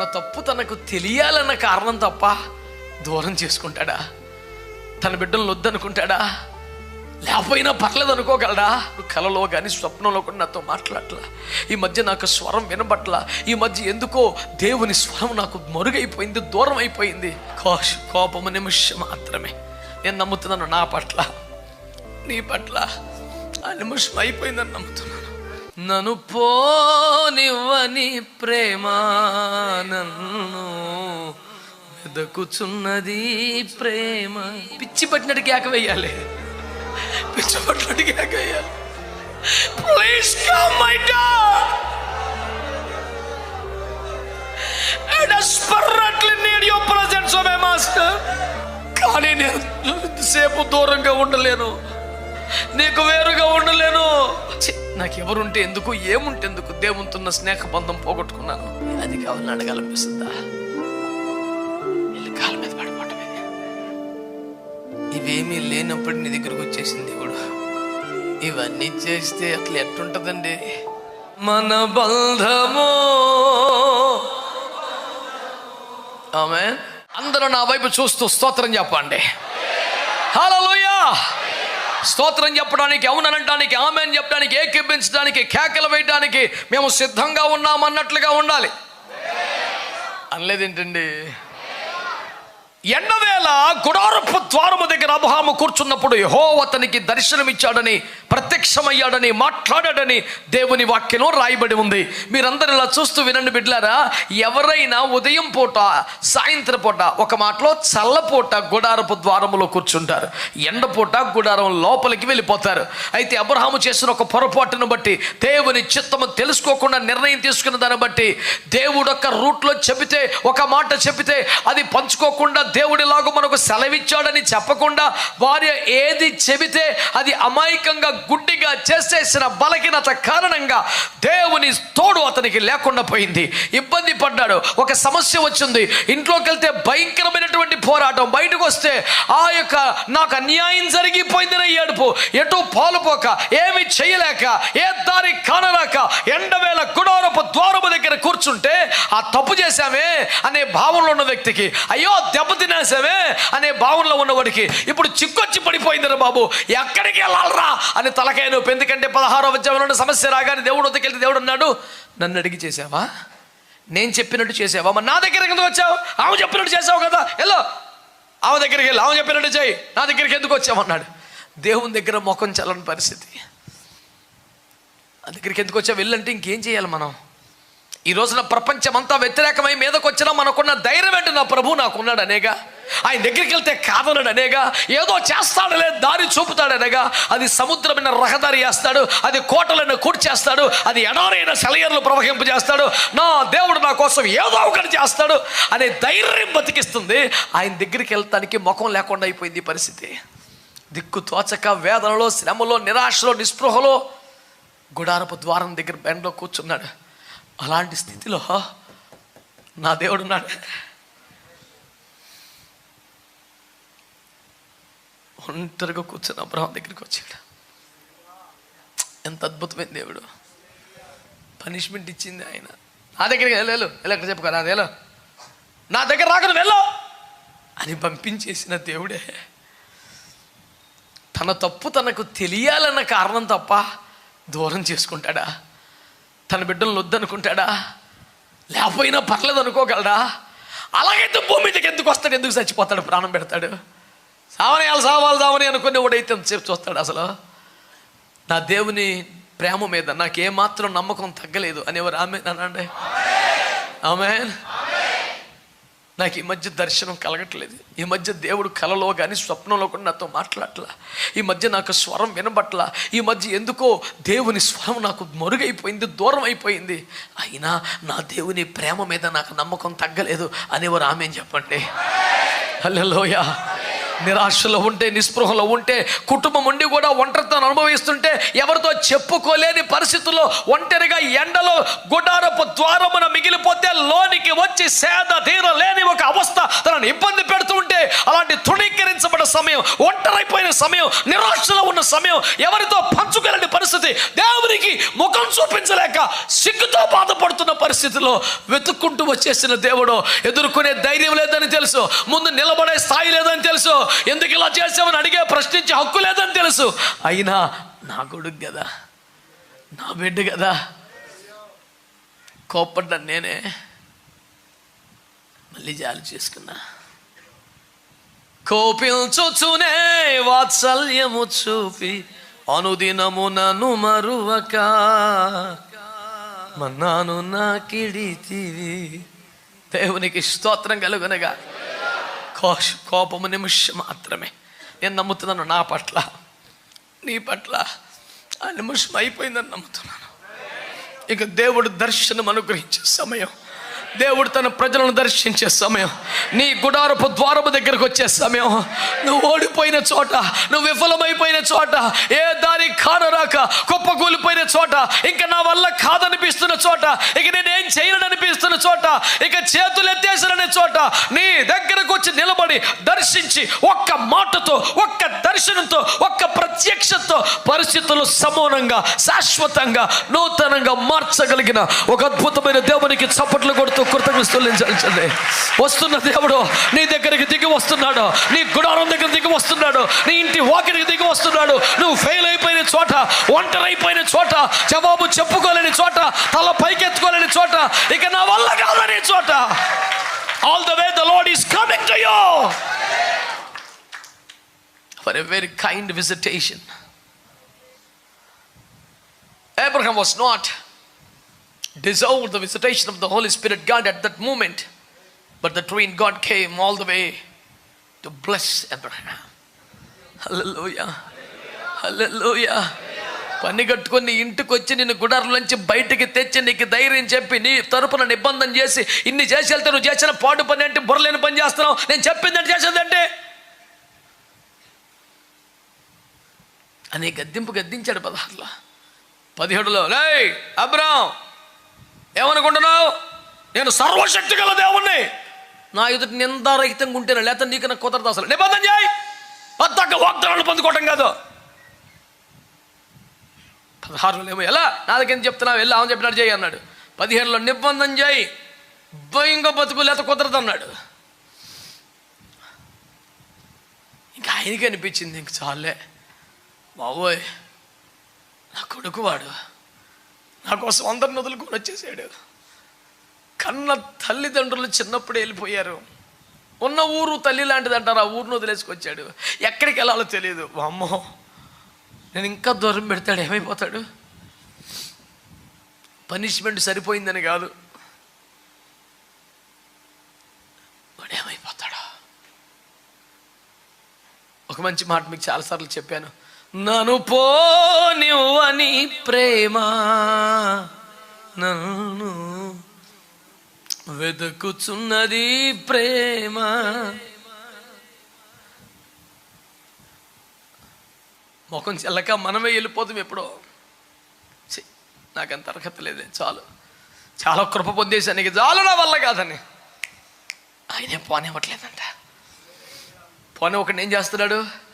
తన తప్పు తనకు తెలియాలన్న కారణం తప్ప దూరం చేసుకుంటాడా? తన బిడ్డలను వద్దనుకుంటాడా? లేకపోయినా పర్లేదు అనుకోగలడా? కలలో కానీ స్వప్నంలో కూడా నాతో మాట్లాడలా ఈ మధ్య నాకు స్వరం వినబట్ల. ఈ మధ్య ఎందుకో దేవుని స్వరం నాకు మరుగైపోయింది దూరం అయిపోయింది కోష్ కోపము నిమిషం మాత్రమే. నేను నమ్ముతున్నాను నా పట్ల. నీ పట్ల. ఆ నిమిషం అయిపోయిందని నమ్ముతున్నాను. నన్ను పోనివ్వని ప్రేమ నన్ను వెదకుచున్నది ప్రేమ. పిచ్చి పట్టినట్టు కేక వేయాలి. పిచ్చి పట్టినట్టు కేక వేయాలి. Please come my dad I desperately need your presence, oh my కానీ నేను సేపు దూరంగా ఉండలేను. నీకు వేరుగా ఉండలేను. నాకు ఎవరుంటే ఎందుకు ఏముంటే ఎందుకు దేవునితున్న స్నేహ బంధం పోగొట్టుకున్నాను? అది కావాలని అడగాలనిపిస్తుందా? కాళ్ళ మీద పడిపోవటమే. ఇవేమీ లేనప్పుడు నీ దగ్గరకు వచ్చేసింది దేవుడు. ఇవన్నీ చేస్తే అట్లా ఎట్టుంటదండి? మన బంధము. ఆమె అందరూ నా వైపు చూస్తూ స్తోత్రం చెప్పండి. హల్లెలూయా! స్తోత్రం చెప్పడానికి అవుననడానికి ఆమె చెప్పడానికి ఏకీపించడానికి కేకలు వేయడానికి మేము సిద్ధంగా ఉన్నామన్నట్లుగా ఉండాలి. అనలేదేంటండి? ఎండవేళ గుడారపు ద్వారము దగ్గర అబ్రహాము కూర్చున్నప్పుడు యహో అతనికి దర్శనమిచ్చాడని ప్రత్యక్షమయ్యాడని మాట్లాడాడని దేవుని వాక్యం రాయబడి ఉంది. మీరందరూ ఇలా చూస్తూ వినండి బిడ్లారా ఎవరైనా ఉదయం పూట సాయంత్రం పూట ఒక మాటలో చల్లపూట గుడారపు ద్వారములో కూర్చుంటారు. ఎండపూట గుడారం లోపలికి వెళ్ళిపోతారు. అయితే అబ్రహాము చేసిన ఒక పొరపాటును బట్టి దేవుని చిత్తము తెలుసుకోకుండా నిర్ణయం తీసుకున్న దాన్ని బట్టి దేవుడు ఒక రూట్లో చెబితే ఒక మాట చెబితే అది పంచుకోకుండా దేవుడిలాగా మనకు సెలవిచ్చాడని చెప్పకుండా వారి ఏది చెబితే అది అమాయకంగా గుడ్డిగా చేసేసిన బలహీనత కారణంగా దేవుని తోడు అతనికి లేకుండా పోయింది. ఇబ్బంది పడ్డాడు. ఒక సమస్య వచ్చింది. ఇంట్లోకి వెళ్తే భయంకరమైనటువంటి పోరాటం. బయటకు వస్తే ఆ యొక్క నాకు అన్యాయం జరిగిపోయిందని ఏడుపు. ఎటు పాలుపోక ఏమి చేయలేక ఏ దారి కానరాక ఎండవేళ గుడారపు ద్వారము దగ్గర కూర్చుంటే ఆ తప్పు చేశామే అనే భావంలో ఉన్న వ్యక్తికి అయ్యో దెబ్బ తినేసామే అనే భావనలో ఉన్నవాడికి ఇప్పుడు చిక్కొచ్చి పడిపోయిందిరా బాబు. ఎక్కడికి వెళ్ళాలరా? అని తలకాయ నొప్పి. ఎందుకంటే పదహారో అధ్యాయంలో సమస్య రాగానే దేవుడు వద్దకెళ్తే దేవుడు అన్నాడు నన్ను అడిగి చేసావా? నేను చెప్పినట్టు చేసావా? మరి నా దగ్గర ఎందుకు వచ్చావు? ఆమె చెప్పినట్టు చేసావు కదా. ఎలా ఆమె దగ్గరికి వెళ్ళి. ఆమె చెప్పినట్టు చేయి. నా దగ్గరికి ఎందుకు వచ్చావన్నాడు దేవుని దగ్గర ముఖం చల్లని పరిస్థితి. ఆ దగ్గరికి ఎందుకు వచ్చావు? వెళ్ళంటే ఇంకేం చేయాలి మనం? ఈ రోజున ప్రపంచం అంతా వ్యతిరేకమై మీదకు వచ్చినా మనకున్న ధైర్యం ఏంటి? నా ప్రభు నాకున్నాడు అనేగా. ఆయన దగ్గరికి వెళ్తే కాదనడు అనేగా. ఏదో చేస్తాడులే దారి చూపుతాడనేగా అది సముద్రమైన రహదారి వేస్తాడు అది కోటలను కూర్చేస్తాడు అది ఎడారైన సెలయర్లు ప్రవహింపు చేస్తాడు నా దేవుడు నా కోసం ఏదో ఒకటి చేస్తాడు అనే ధైర్యం బతికిస్తుంది. ఆయన దగ్గరికి వెళ్తానికి ముఖం లేకుండా అయిపోయింది ఈ పరిస్థితి. దిక్కు తోచక వేదనలో శ్రమలో నిరాశలో నిస్పృహలో గుడారపు ద్వారం దగ్గర బెండ్లో కూర్చున్నాడు. అలాంటి స్థితిలో నా దేవుడు ఉన్నాడు. ఒంటరిగా కూర్చుని అబ్రహం దగ్గరికి వచ్చాడు. ఎంత అద్భుతమైన దేవుడు. పనిష్మెంట్ ఇచ్చింది ఆయన. నా దగ్గరికి వెళ్ళలేదు వెళ్ళక ఎక్కడ చెప్పు కదా నా దగ్గర రాకుండా వెళ్ళో అని పంపించేసిన దేవుడే. తన తప్పు తనకు తెలియాలన్న కారణం తప్ప దూరం చేసుకుంటాడా? తన బిడ్డలను వద్దనుకుంటాడా? లేకపోయినా పర్లేదు అనుకోగలడా? అలాగైతే భూమి మీదకి ఎందుకు వస్తాడు? ఎందుకు చచ్చిపోతాడు? ప్రాణం పెడతాడు? సావనేయాలి సావాలి సావని అనుకునే వాడైతే ఎంతసేపు చూస్తాడు అసలు? నా దేవుని ప్రేమ మీద నాకేమాత్రం నమ్మకం తగ్గలేదు అనేవారు ఆమె అనండి ఆమె నాకు ఈ మధ్య దర్శనం కలగట్లేదు. ఈ మధ్య దేవుడు కలలో కానీ స్వప్నంలో కూడా నాతో మాట్లాడలా ఈ మధ్య నాకు స్వరం వినబట్ల. ఈ మధ్య ఎందుకో దేవుని స్వరం నాకు మరుగైపోయింది దూరం అయిపోయింది అయినా నా దేవుని ప్రేమ మీద నాకు నమ్మకం తగ్గలేదు అనేవారు ఆమె చెప్పండి? హలోయా నిరాశలో ఉంటే నిస్పృహలో ఉంటే కుటుంబం ఉండి కూడా ఒంటరితనం అనుభవిస్తుంటే ఎవరితో చెప్పుకోలేని పరిస్థితుల్లో ఒంటరిగా ఎండలో గుడారపు ద్వారమున మిగిలిపోతే లోనికి వచ్చి సేద తీరలేని ఒక అవస్థ తనను ఇబ్బంది పెడుతుంటే అలాంటి తృణీకరించబడిన సమయం ఒంటరైపోయిన సమయం నిరాశలో ఉన్న సమయం ఎవరితో పంచుకోలేని పరిస్థితి దేవునికి ముఖం చూపించలేక సిగ్గుతో బాధపడుతున్న పరిస్థితిలో వెతుక్కుంటూ వచ్చేసిన దేవుడు ఎదుర్కొనే ధైర్యం లేదని తెలుసు ముందు నిలబడే స్థాయి లేదని తెలుసు ఎందుకు ఇలా చేసామని అడిగే ప్రశ్నించే హక్కు లేదని తెలుసు. అయినా నా కొడుకు కదా నా బిడ్డ కదా. కోప్పడ్డా నేనే. మళ్ళీ జాలి చేసుకున్నా. కోపించుచునే వాత్సల్యము చూపి అనుదినము నన్ను మరువక. మన్నాను నా కిడితివి దేవునికి స్తోత్రం కలుగునగా. కోష కోపము నిమిషం మాత్రమే. నేను నమ్ముతున్నాను నా పట్ల. నీ పట్ల ఆ నిమిషం అయిపోయిందని నమ్ముతున్నాను. ఇక దేవుడు దర్శనం అనుగ్రహించే సమయం. దేవుడు తన ప్రజలను దర్శించే సమయం. నీ గుడారపు ద్వారము దగ్గరకు వచ్చే సమయం. నువ్వు ఓడిపోయిన చోట నువ్వు విఫలమైపోయిన చోట ఏ దారి కానరాక కుప్పకూలిపోయిన చోట ఇంకా నా వల్ల కాదనిపిస్తున్న చోట ఇక నేను ఏం చేయననిపిస్తున్న చోట ఇక చేతులు ఎత్తేసాననే చోట నీ దగ్గరకు వచ్చి నిలబడి దర్శించి ఒక్క మాటతో ఒక్క దర్శనంతో ఒక్క ప్రత్యక్షతో పరిస్థితులు సమూలంగా శాశ్వతంగా నూతనంగా మార్చగలిగిన ఒక అద్భుతమైన దేవునికి చప్పట్లు కొడుతూ కృతజ్ఞతలు వస్తున్న దేవుడు నీ దగ్గరికి దిగి వస్తున్నాడు. నీ గుడారం దగ్గర దిగి వస్తున్నాడు. నీ ఇంటి వాకిడికి దిగి వస్తున్నాడు. నువ్వు ఫెయిల్ అయిపోయిన చోట ఒంటరైపోయిన చోట జవాబు చెప్పుకోలేని చోట తల పైకెత్తుకోలేని చోట ఇక నా వల్ల కాదని చోట. All the way the load is coming to you for a very kind visitation Abraham was not deserved the visitation of the Holy Spirit God at that moment, but the twin God came all the way to bless Abraham. Hallelujah. Hallelujah. పని కట్టుకొని ఇంటికి వచ్చి నిన్ను గుడారులోంచి బయటికి తెచ్చి నీకు ధైర్యం చెప్పి నీ తరపున నిబంధన చేసి ఇన్ని చేసి వెళ్తే నువ్వు చేసిన పాడు పని అంటే బుర్రలేని పని చేస్తున్నావు నేను చెప్పిందంటే చేసేదంటే అని గద్దింపు గద్దించాడు పదహారులో పదిహేడులో లే అబ్రాం ఏమనుకుంటున్నావు? నేను సర్వశక్తి గల దేవుణ్ణి. నా ఎదుటి నిందారహితంగా ఉంటేనే లేకపోతే నీకు నాకు కుదరదు అసలు. నిబంధన చేయి. పద్దాక వాగ్దానాలు పొందుకోవటం కాదు. పదహారులో ఏమో ఎలా? నా దగ్గర చెప్తున్నావు? వెళ్ళి ఆమె చెప్పినట్టు చేయి అన్నాడు. పదిహేనులో నిబంధన చేయి. భయంగా బతుకు లేత కుదరదు అన్నాడు. ఇంకా ఆయనకి అనిపించింది ఇంక చాలే. బాబోయ్ నా కొడుకు వాడు నా కోసం అందరిని వదులుకొని వచ్చేసాడు. కన్న తల్లిదండ్రులు చిన్నప్పుడు వెళ్ళిపోయారు. ఉన్న ఊరు తల్లి లాంటిది అంటారు ఆ ఊరిని వదిలేసుకొచ్చాడు. ఎక్కడికి వెళ్ళాలో తెలియదు అమ్మో నేను ఇంకా దూరం పెడతాడు ఏమైపోతాడు? పనిష్మెంట్ సరిపోయిందని కాదు. వాడు ఏమైపోతాడా? ఒక మంచి మాట మీకు చాలాసార్లు చెప్పాను. నను పోనివ్వని ప్రేమ నన్ను వెతుకుచున్నది ప్రేమ. ముఖం చెల్లక మనమే వెళ్ళిపోతాం ఎప్పుడో. నాకంత అర్హత లేదే చాలు. చాలా కృప పొందేశాను నీకు చాలు నా వల్ల కాదని. ఆయనే పోనివ్వట్లేదంట. పోనీ ఒకటి ఏం చేస్తున్నాడు?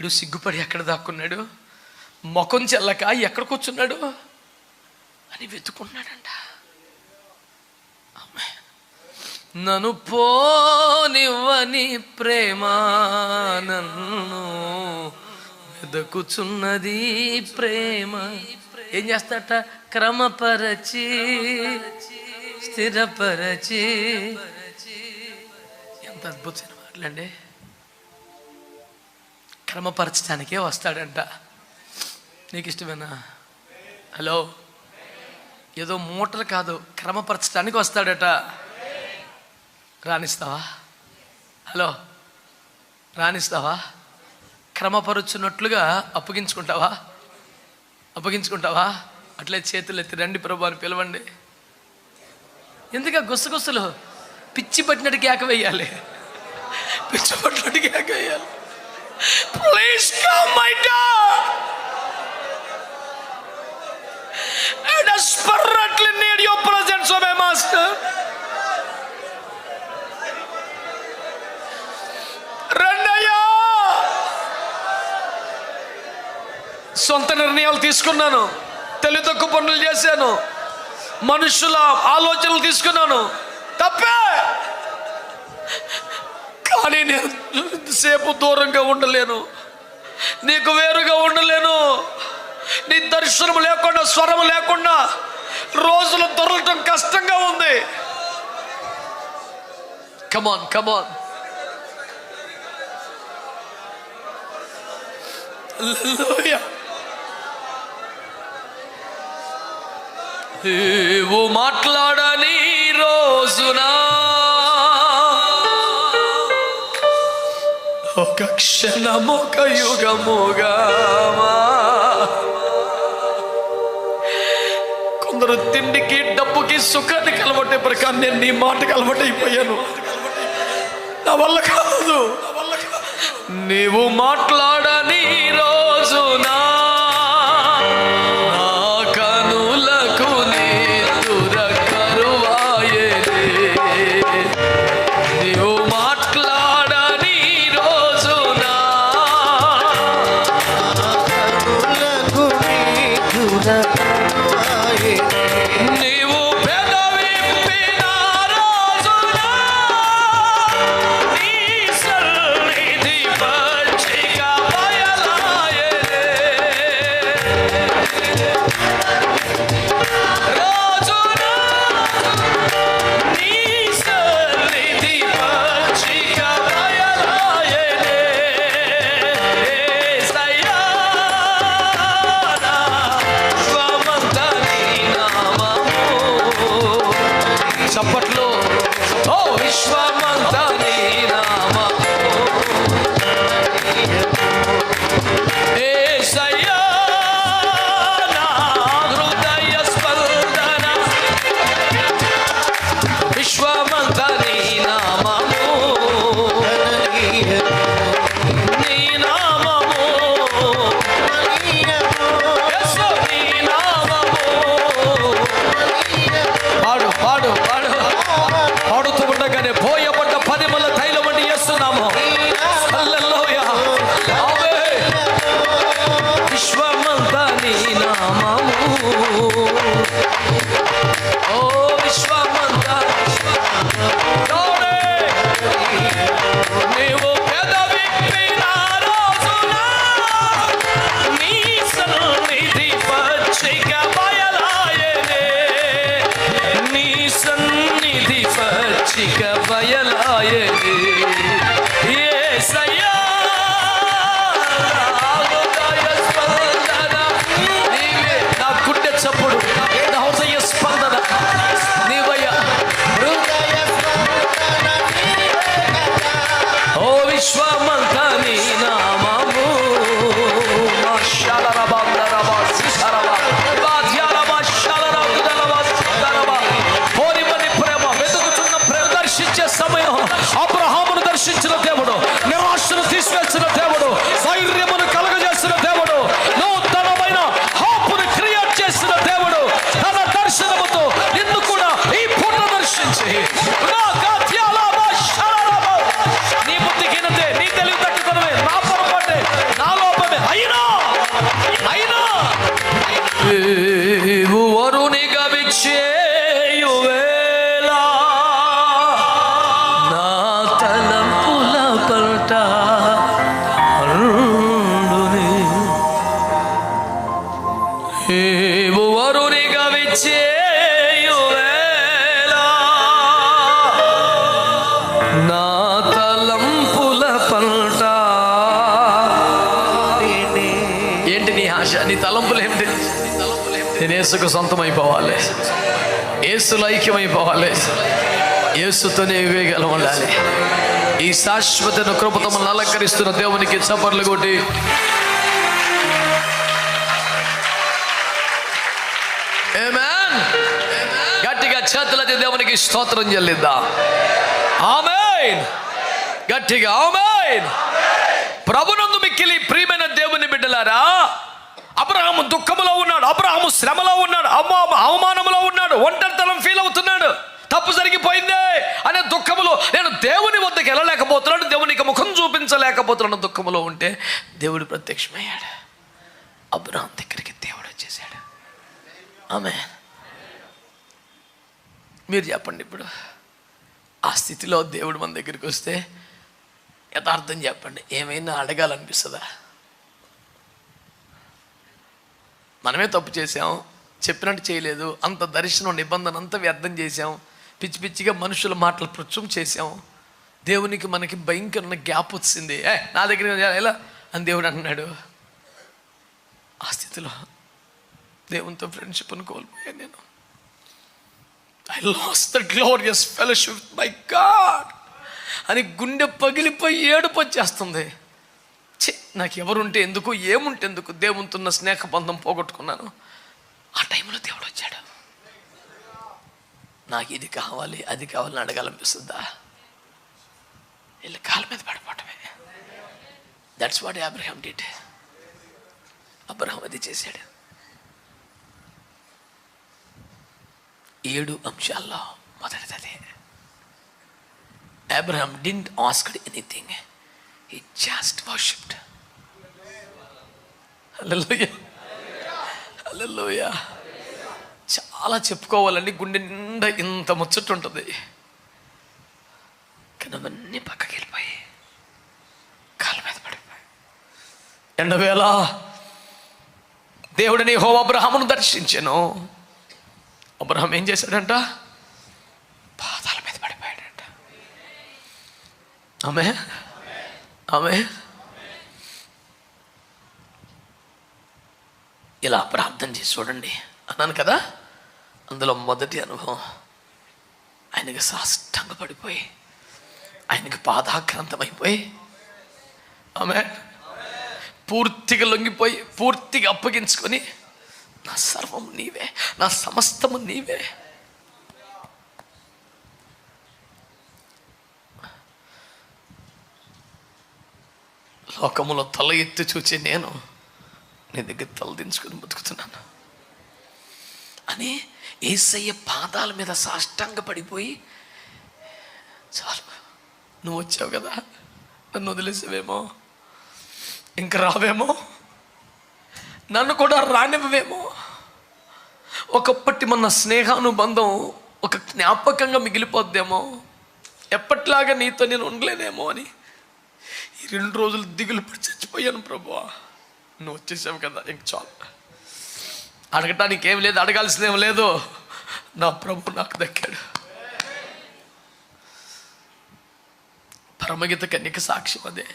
వీడు సిగ్గుపడి ఎక్కడ దాక్కున్నాడు? ముఖం చెల్లక ఎక్కడ కూర్చున్నాడు? అని వెతుకున్నాడంట నన్ను పోనివ్వని ప్రేమ నన్ను వెతుకుచున్నది ప్రేమ. ఏం చేస్తాట క్రమపరచి స్థిరపరచి. ఎంత అద్భుతమైన మాటలండి. క్రమపరచడానికే వస్తాడంట. నీకు ఇష్టమేనా హలో? ఏదో మూటలు కాదు క్రమపరచడానికి వస్తాడట. రాణిస్తావా? హలో? రాణిస్తావా? క్రమపరుచున్నట్లుగా అప్పగించుకుంటావా? అప్పగించుకుంటావా? అట్లే చేతులు ఎత్తి రండి ప్రభు అని పిలవండి. ఎందుక గుసగుసలు? పిచ్చి పట్టినట్టు కేక వేయాలి. పిచ్చబట్లు Please please my dog. And I desperately need your presence, oh my master. సొంత నిర్ణయాలు తీసుకున్నాను. తెలివి తక్కువ పనులు చేశాను. మనుషుల ఆలోచనలు తీసుకున్నాను. తప్పే! కానీ నేను సేపు దూరంగా ఉండలేను. నీకు వేరుగా ఉండలేను. నీ దర్శనం లేకుండా స్వరం లేకుండా రోజులు దొరకటం కష్టంగా ఉంది. కమాన్ కమాన్ నీవు మాట్లాడని రోజునా? ఒక క్షణము యుగముగా కొందరు తిండికి డబ్బుకి సుఖానికి కలవటే ప్రకారం నేను నీ మాటకి అలవాటైపోయాను నా వల్ల కాదు. నీవు మాట్లాడని రోజు నా యేసుకు సొంతం అయిపోవాలి ఐక్యమైపోవాలి ఏసుతోనే వివేగలం ఉండాలి. ఈ శాశ్వత కృపతో మనల్ని అలంకరిస్తున్న దేవునికి చప్పర్లు కొట్టి. గట్టిగా చేతులది దేవునికి స్తోత్రం చెల్లిద్దాం. ఆమెన్ గట్టిగా ఆమేన్ ప్రభునందు మిక్కిలి ప్రియమైన దేవుని బిడ్డలారా అబ్రహాము దుఃఖములో ఉన్నాడు అబ్రహాము శ్రమలో ఉన్నాడు అమ్మ అవమానంలో ఉన్నాడు ఒంటరితనం ఫీల్ అవుతున్నాడు. తప్పు జరిగిపోయిందే అనే దుఃఖములో నేను దేవుని వద్దకు వెళ్ళలేకపోతున్నాను దేవునికి ముఖం చూపించలేకపోతున్నాను దుఃఖములో ఉంటే దేవుడు ప్రత్యక్షమయ్యాడు. అబ్రహం దగ్గరికి దేవుడు వచ్చేసాడు. ఆమె మీరు చెప్పండి ఇప్పుడు ఆ స్థితిలో దేవుడు మన దగ్గరికి వస్తే యథార్థం చెప్పండి ఏమైనా అడగాలనిపిస్తుందా? మనమే తప్పు చేసాం చెప్పినట్టు చేయలేదు అంత దర్శనం నిబంధన అంతా వ్యర్థం చేసాం పిచ్చి పిచ్చిగా మనుషుల మాటలు ప్రచురం చేసాం దేవునికి మనకి భయంకరమైన గ్యాప్ వచ్చింది. ఏ నా దగ్గర ఎలా? అని దేవుడు అన్నాడు ఆ స్థితిలో దేవునితో ఫ్రెండ్షిప్ను కోల్పోయాను నేను. I lost the glorious fellowship my God అని గుండె పగిలిపోయి ఏడుపు వచ్చేస్తుంది. ఛీ నాకు ఎవరుంటే ఎందుకు ఏముంటే ఎందుకు దేవునితున్న స్నేహ బంధం పోగొట్టుకున్నాను? ఆ టైంలో దేవుడు వచ్చాడు. నాకు ఇది కావాలి అది కావాలని అడగాలనిపిస్తుందా వీళ్ళు కాళ్ళ మీద పడిపోవటమే. That's what Abraham did Abraham అది చేశాడు. ఏడు అంశాల్లో మొదటిది అదే. Abraham didn't asked anything he just worshipped hallelujah చాలా చెప్పుకోవాలండి గుండె నిండా ఇంత ముచ్చట్టు ఉంటుంది కానీ అవన్నీ పక్కకి వెళ్ళిపోయి కాళ్ళ మీద పడిపోయి. ఎండవేళ దేవుడిని హో అబ్రహామును దర్శించాను. అబ్రహం ఏం చేశాడంట? పాదాల మీద పడిపోయాడంట. ఆమె ఆమె ఇలా ప్రార్థన చేసి చూడండి. అన్నాను కదా? అందులో మొదటి అనుభవం ఆయనకి సాష్టంగా పడిపోయి ఆయనకి పాదాక్రాంతమైపోయి ఆమె పూర్తిగా లొంగిపోయి పూర్తిగా అప్పగించుకొని నా సర్వం నీవే నా సమస్తము నీవే. లోకములో తల ఎత్తి చూచి నేను నీ దగ్గర తల దించుకొని బతుకుతున్నాను. అని ఏసయ్య పాదాల మీద సాష్టాంగ పడిపోయి చాలు నువ్వు వచ్చావు కదా నన్ను వదిలేసావేమో ఇంక రావేమో నన్ను కూడా రానివ్వవేమో. ఒకప్పటి మన స్నేహానుబంధం ఒక జ్ఞాపకంగా మిగిలిపోద్దేమో ఎప్పట్లాగా నీతో నేను ఉండలేనేమో అని ఈ రెండు రోజులు దిగులు పడి చచ్చిపోయాను ప్రభు. నువ్వు వచ్చేసావు కదా ఇంక చాలు. అడగటానికి ఏం లేదు అడగాల్సిందేం లేదు. నా ప్రభు నాకు దక్కాడు. పరమగీత కన్యక సాక్ష్యం అదే.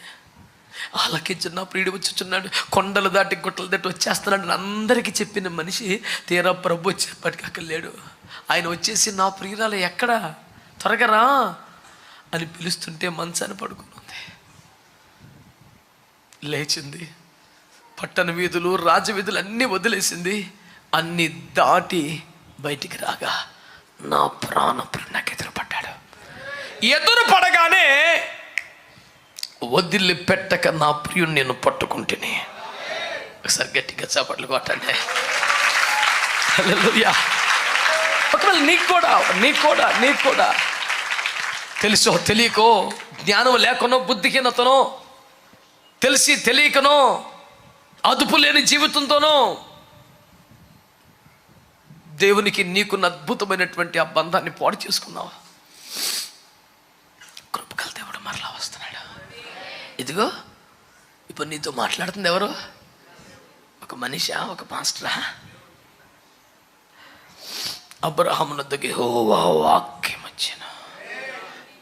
ఆలకించిన ప్రియుడు వచ్చుచున్నాడు. కొండలు దాటి గుట్టలు దాటి వచ్చేస్తున్నాడు. అందరికీ చెప్పిన మనిషి తీరా ప్రభు వచ్చేప్పటికి అక్కడ లేడు. ఆయన వచ్చేసి నా ప్రియురాలు ఎక్కడ? త్వరగా రా అని పిలుస్తుంటే మంచాన్ని పడుకున్నాను లేచింది. పట్టణ వీధులు రాజవీధులు అన్నీ వదిలేసింది. అన్ని దాటి బయటికి రాగా నా ప్రాణ నాకు ఎదురు పడ్డాడు ఎదురు పడగానే వదిలి పెట్టక నా ప్రియుని నేను పట్టుకుంటేనే. ఒకసారి గట్టిగా చప్పట్లు కొట్టండి. ఒకవేళ నీకు కూడా నీకు కూడా నీకు కూడా తెలుసో తెలియకో జ్ఞానం లేకనో బుద్ధిహీనతనో తెలిసి తెలియకనో అదుపు లేని జీవితంతోనో దేవునికి నీకున్న అద్భుతమైనటువంటి ఆ బంధాన్ని పాడు చేసుకున్నావు? కృపకల దేవుడు మరలా వస్తున్నాడు. ఇదిగో ఇప్పుడు నీతో మాట్లాడుతుంది ఎవరు? ఒక మనిషి ఒక పాస్టరా? అబ్రహాం వద్దకి హోవా వాక్యం వచ్చిన.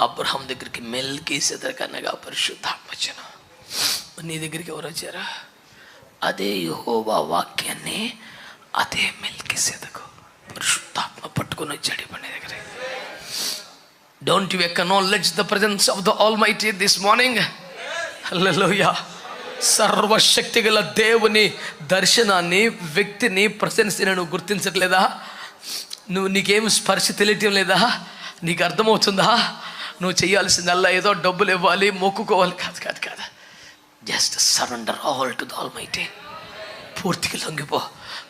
అబ్రహాం దగ్గరికి మెల్కి సెదరకనగా పరిశుద్ధాత్మ వచ్చినా. నీ దగ్గరికి ఎవరు వచ్చారా? అదే యహోవా వాక్యాన్ని అదే మెల్కి సెదకు పరిశుద్ధాత్మ పట్టుకుని వచ్చాడు ఇప్పుడు నీ దగ్గర don't you acknowledge the presence of the almighty this morning hallelujah సర్వశక్తి గల దేవుని దర్శనాన్ని వ్యక్తిని ప్రశంసని నువ్వు గుర్తించట్లేదా? నువ్వు నీకేం స్పర్శ తెలియటం లేదా? నీకు అర్థమవుతుందా? నువ్వు చేయాల్సిందల్లా ఏదో డబ్బులు ఇవ్వాలి మొక్కుకోవాలి. కాదు కాదు కాదు. Just surrender all to the almighty పూర్తిగా లొంగిపో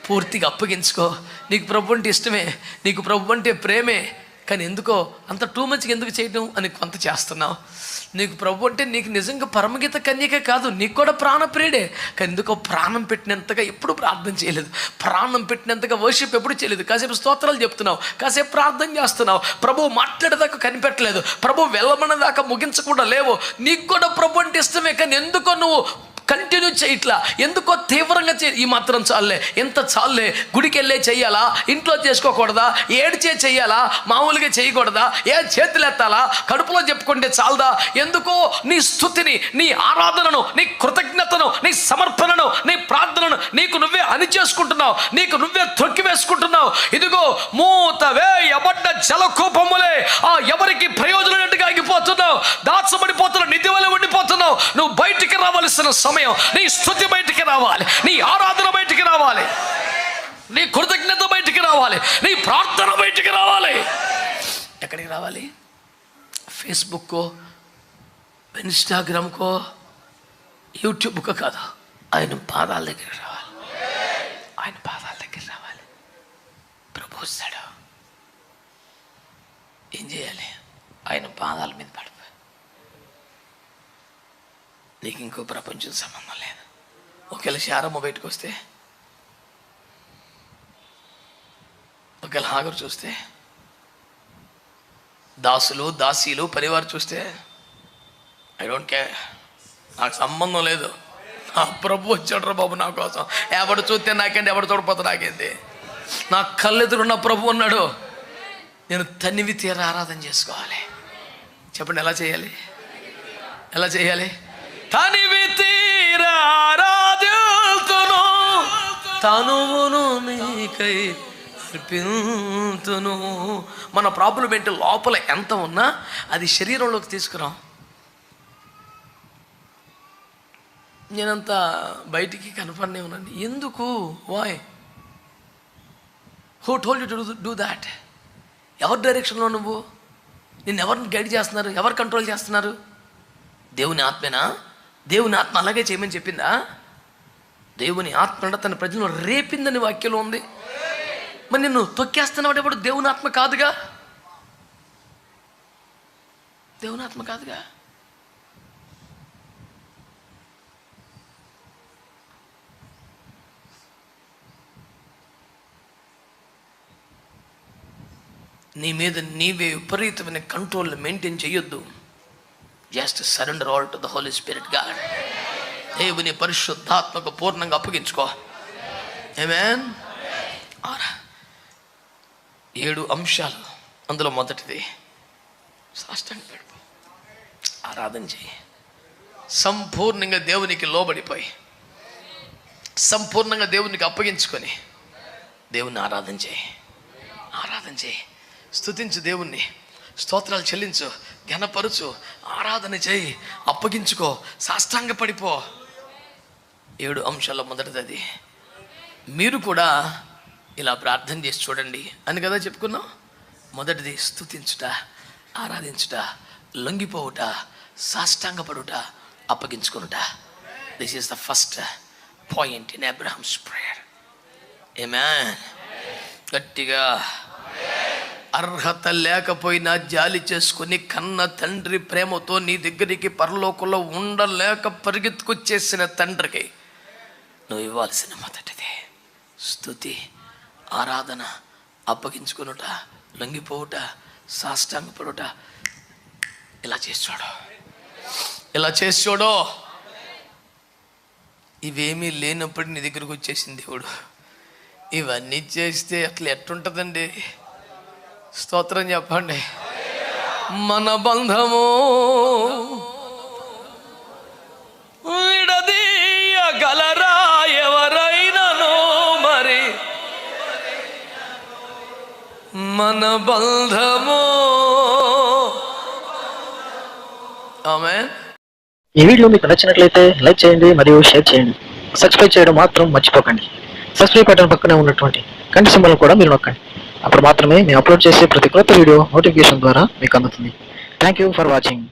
పూర్తిగా అప్పగించుకో. నీకు ప్రభు అంటే ఇష్టమే నీకు ప్రభు అంటే ప్రేమే. కానీ ఎందుకో అంత టూ మంచ్కి ఎందుకు చేయడం అని కొంత చేస్తున్నావు. నీకు ప్రభు అంటే నీకు నిజంగా పరమగీత కన్యకే కాదు నీకు కూడా ప్రాణప్రియుడే కానీ ఎందుకో ప్రాణం పెట్టినంతగా ఎప్పుడు ప్రార్థన చేయలేదు. ప్రాణం పెట్టినంతగా వర్షిప్ ఎప్పుడు చేయలేదు. కాసేపు స్తోత్రాలు చెప్తున్నావు కాసేపు ప్రార్థన చేస్తున్నావు. ప్రభు మాట్లాడేదాకా కనిపెట్టలేదు. ప్రభు వెళ్ళమన్న దాకా ముగించకుండా లేవు. నీకు కూడా ప్రభు అంటే ఇష్టమే కానీ ఎందుకో నువ్వు కంటిన్యూ చేయట్లా ఎందుకో తీవ్రంగా చే ఈ మాత్రం చాలే ఎంత చాలే గుడికి వెళ్ళే చెయ్యాలా? ఇంట్లో చేసుకోకూడదా? ఏడ్చే చెయ్యాలా? మామూలుగా చేయకూడదా? ఏ చేతులు ఎత్తాలా కడుపులో చెప్పుకుంటే చాలదా? ఎందుకో నీ స్థుతిని నీ ఆరాధనను నీ కృతజ్ఞతను నీ సమర్పణను నీ ప్రార్థనను నీకు నువ్వే అని చేసుకుంటున్నావు నీకు నువ్వే తొక్కి వేసుకుంటున్నావు ఇదిగో మూతవే ఎబడ్డ జలకూపములే ఆ ఎవరికి ప్రయోజనట్టుగా ఆగిపోతున్నావు. దాచబడిపోతున్నావు నిధి వల్ల ఉండిపోతున్నావు. నువ్వు బయటికి రావాల్సిన సమయం నీ స్థుతి బయటికి రావాలి. నీ ఆరాధన బయటికి రావాలి. నీ కృతజ్ఞత బయటికి రావాలి. నీ ప్రార్థన బయటికి రావాలి. ఎక్కడికి రావాలి? ఫేస్బుక్కో ఇన్స్టాగ్రామ్కో యూట్యూబ్కో కాదు? ఆయన పాదాల దగ్గర రావాలి. ఆయన పాదాల దగ్గర రావాలి. ప్రభు వస్తాడు. ఏం చేయాలి? ఆయన పాదాల మీద పడిపోయి నీకు ఇంకో ప్రపంచం సంబంధం లేదు. ఒకవేళ శారమ్మ బయటకు వస్తే ఒకవేళ హాగరు చూస్తే దాసులు దాసీలు పరివారు చూస్తే ఐ డోంట్ కేర్ నాకు సంబంధం లేదు. నా ప్రభు వచ్చాడు బాబు నా కోసం. ఎవడు చూస్తే నాకేంటి ఎవడు చూడపోతే నాకేంటి? నా కళ్ళెదురున్న ప్రభు ఉన్నాడు. నేను తనివి తీర ఆరాధన చేసుకోవాలి. చెప్పండి ఎలా చేయాలి? ఎలా చేయాలి? తనివి తీర తనువును నీకై అర్పింతును. మన ప్రాబ్లం ఏంటి? లోపల ఎంత ఉన్నా అది శరీరంలోకి తీసుకురాం. నేనంత బయటికి కనపడనే ఉన్నాను. ఎందుకు? Why who told you to do that ఎవరి డైరెక్షన్లో నువ్వు? నిన్ను ఎవరిని గైడ్ చేస్తున్నారు? ఎవరు కంట్రోల్ చేస్తున్నారు? దేవుని ఆత్మేనా? దేవుని ఆత్మ అలాగే చేయమని చెప్పిందా? దేవుని ఆత్మ తన ప్రజలను రేపిందని వాక్యంలో ఉంది. మరి నిన్ను తొక్కేస్తున్నవాడు దేవుని ఆత్మ కాదుగా? దేవుని ఆత్మ కాదుగా? నీ మీద నీవే విపరీతమైన కంట్రోల్ మెయింటైన్ చేయొద్దు. Just surrender all to the holy spirit God దేవుని పరిశుద్ధాత్మకు పూర్ణంగా అప్పగించుకో. ఏమేన్ ఆరా. ఏడు అంశాలు. అందులో మొదటిది. సాష్టాంగ పెడుపు ఆరాధన చేయి. సంపూర్ణంగా దేవునికి లోబడిపోయి. సంపూర్ణంగా దేవునికి అప్పగించుకొని దేవుని ఆరాధన చేయి. ఆరాధన చేయి. స్తుతించు దేవుణ్ణి. స్తోత్రాలు చెల్లించు. ఘనపరుచు. ఆరాధన చేయి. అప్పగించుకో. సాష్టాంగ పడిపో ఏడు అంశాల్లో మొదటిది అది. మీరు కూడా ఇలా ప్రార్థన చేసి చూడండి. అని కదా చెప్పుకున్నాం? మొదటిది స్తుతించుట ఆరాధించుట లొంగిపోవుట సాష్టాంగపడుట అప్పగించుకునుట. This is the first point in Abraham's prayer ఏమాన్ గట్టిగా అర్హత లేకపోయినా జాలి చేసుకుని కన్న తండ్రి ప్రేమతో నీ దగ్గరికి పరలోకంలో ఉండలేక పరిగెత్తుకొచ్చేసిన తండ్రికి నువ్వు ఇవ్వాల్సిన మొదటిది. స్థుతి ఆరాధన అప్పగించుకునుట లొంగిపోవుట సాష్టాంగపడుట. ఇలా చేసాడు ఇలా చేసి ఇవేమీ లేనప్పుడు నీ దగ్గరకు వచ్చేసింది దేవుడు. ఇవన్నీ చేస్తే అట్లా ఎట్టుంటుందండి? స్తోత్రం చెప్పండి. మన బంధము విడదీయగలరా ఎవరైనను మరి? మన బంధము ఆమె ఈ వీడియో మీకు నచ్చినట్లయితే లైక్ చేయండి మరియు షేర్ చేయండి. సబ్స్క్రైబ్ చేయడం మాత్రం మర్చిపోకండి. సబ్స్క్రైబ్ బటన్ పక్కనే ఉన్నటువంటి కంటి సింబల్ కూడా మీరు నొక్కండి. అప్పుడు మాత్రమే మేము అప్లోడ్ చేసే ప్రతి కొత్త వీడియో నోటిఫికేషన్ ద్వారా మీకు అందుతుంది. Thank you for watching